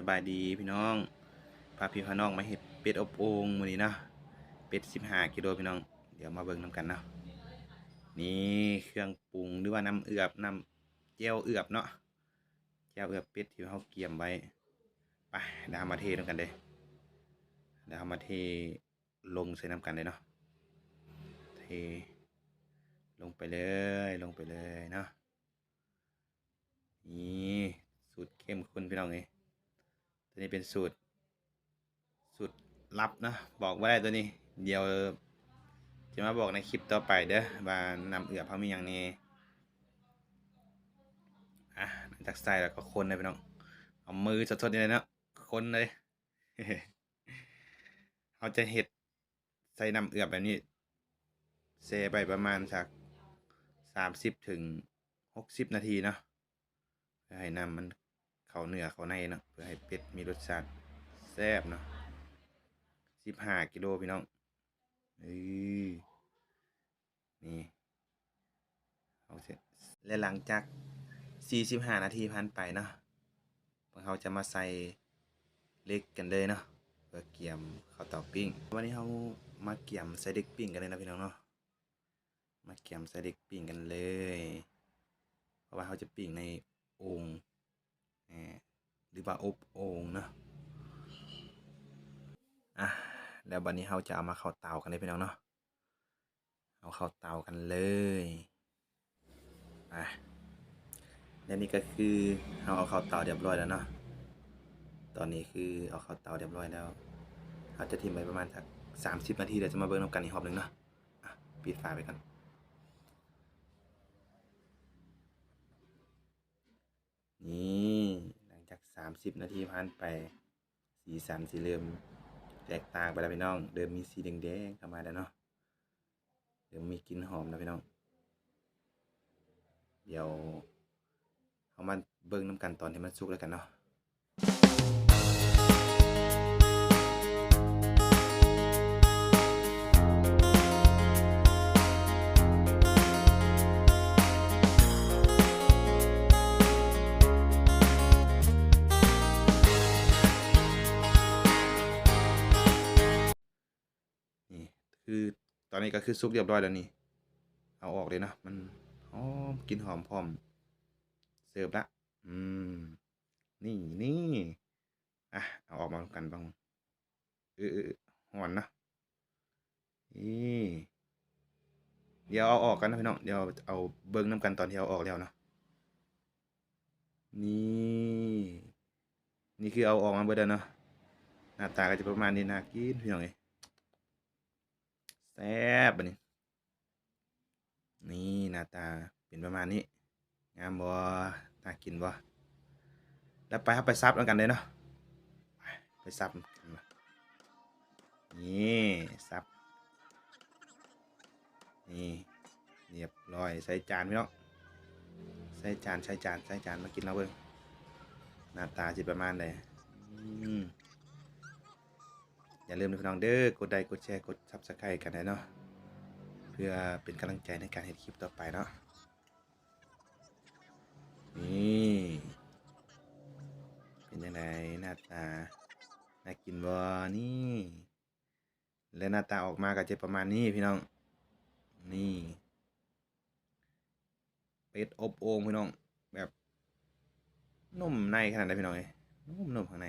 สบายดีพี่น้องพาพี่พาน้องมาเห็ดเป็ดอบโอ่งมื้อนี้เนาะเป็ด15กิโลพี่น้อง เดี๋ยวมาเบิ่งนํกันเนาะนี่เครื่องปรุงหรือว่าน้ำเอือบน้ำเจียวเอือบเนาะเจียวเอือบเป็ดที่เฮาเกี่ยมไว้ไปเดยวเรามาเทนํกันเลยเดยวเรามาเทลงใส่น้ำกันเลยเนาะเทลงไปเลยลงไปเลยเนาะนี่สูตรเข้มข้นพี่น้องเอ้ย ตัวนี้เป็นสูตร สูตรลับนะ บอกว่าได้ตัวนี้ เดี๋ยวจะมาบอกในคลิปต่อไปเด้อว่านำเอือบเขามีอย่างนี้อะจากใส่แล้วก็คนเลยพี่น้องเอามือสดๆนี่เลยนะคนเลยเขาจะเห็ดใส่น้ำเอือบแบบนี้เซไปประมาณสักสามสิบถึงหกสิบนาทีเนาะให้น้ำมัน เข้าเนื้อเข้าในเนาะเพื่อให้เป็ดมีรสชาติแซ่บเนาะสิบห้ากิโลพี่น้องเอ้ยนี่เอาเสร็จและหลังจากสี่สิบห้านาทีผ่านไปเนาะพวกเขาจะมาใส่เล็กกันเลยเนาะเพื่อเกี่ยมข้าวเตาปิ้ง วันนี้เขามาเกี่ยมใส่เด็กปิ้งกันเลยนะพี่น้องเนาะมาเกี่ยมใส่เด็กปิ้งกันเลย เพราะว่าเขาจะปิ้งในโอ่งแหรือว่าอบโอ่งเนาะอะแล้วบัดนี้เขาจะเอามาเข้าเตากันเลยพี่น้องเนาะเอาเข้าเตากันเลยอะและนี่ก็คือเราเอาเข้าเตาเรียบร้อยแล้วเนาะตอนนี้คือเอาเข้าเตาเรียบร้อยแล้วเราจะทิ้งไปประมาณสักสามสิบนาทีเดี๋ยวจะมาเบิ่งน้ำกันอีกรอบหนึ่งเนาะะปิดฝาไปก่อนหลังจากสามสิบนาทีผ่านไป สีสันสีเริ่มแตกต่างไปแล้วพี่น้อง เดิมมีสีแดงๆเข้ามาแล้วเนาะ เดิมมีกลิ่นหอมแล้วพี่น้อง เดี๋ยวเอามาเบิ่งน้ำกันตอนที่มันสุกแล้วกันเนาะ คือตอนนี้ก็คือซุกเรียบร้อยแล้วนี่ เอาออกเลยนะมันหอมกินหอมพร้อม เสิร์ฟละ อืม นี่นี่อะเอาออกมากันบ้างเออเออหอนนะนี่เดี๋ยวเอาออกกันนะพี่น้องเดี๋ยวเอาเบิ้งน้ำกันตอนที่เอาออกแล้วเนาะนี่นี่คือเอาออกมาเบิดแล้วเนาะหน้าตาก็จะประมาณนี้น่ากินพี่น้องเอ้ย แซ่บบัดนี้ นี่หน้าตาเป็นประมาณนี้ งามบ่น่ากินบ่แล้วไปครับไปซับแล้วกันเลยเนาะไปซับกันนี่ซับนี่เรียบร้อยใส่จานพี่น้องใส่จานใส่จานใส่จานมากินแล้วเบิ่งหน้าตาจิประมาณใดอืม อย่าลืมนะพี่น้องเด้อกดไลค์กดแชร์กด Subscribe กันได้เนาะเพื่อเป็นกำลังใจในการเห็นคลิปต่อไปเนาะนี่เป็นยังไงหน้าตาน่ากินบ่นี่ และหน้าตาออกมาก็จะประมาณนี้พี่น้อง นี่เป็ดอบโอ่งพี่น้องแบบนุ่มในขนาดไหนพี่น้องเอ้นุ่มๆข้างใน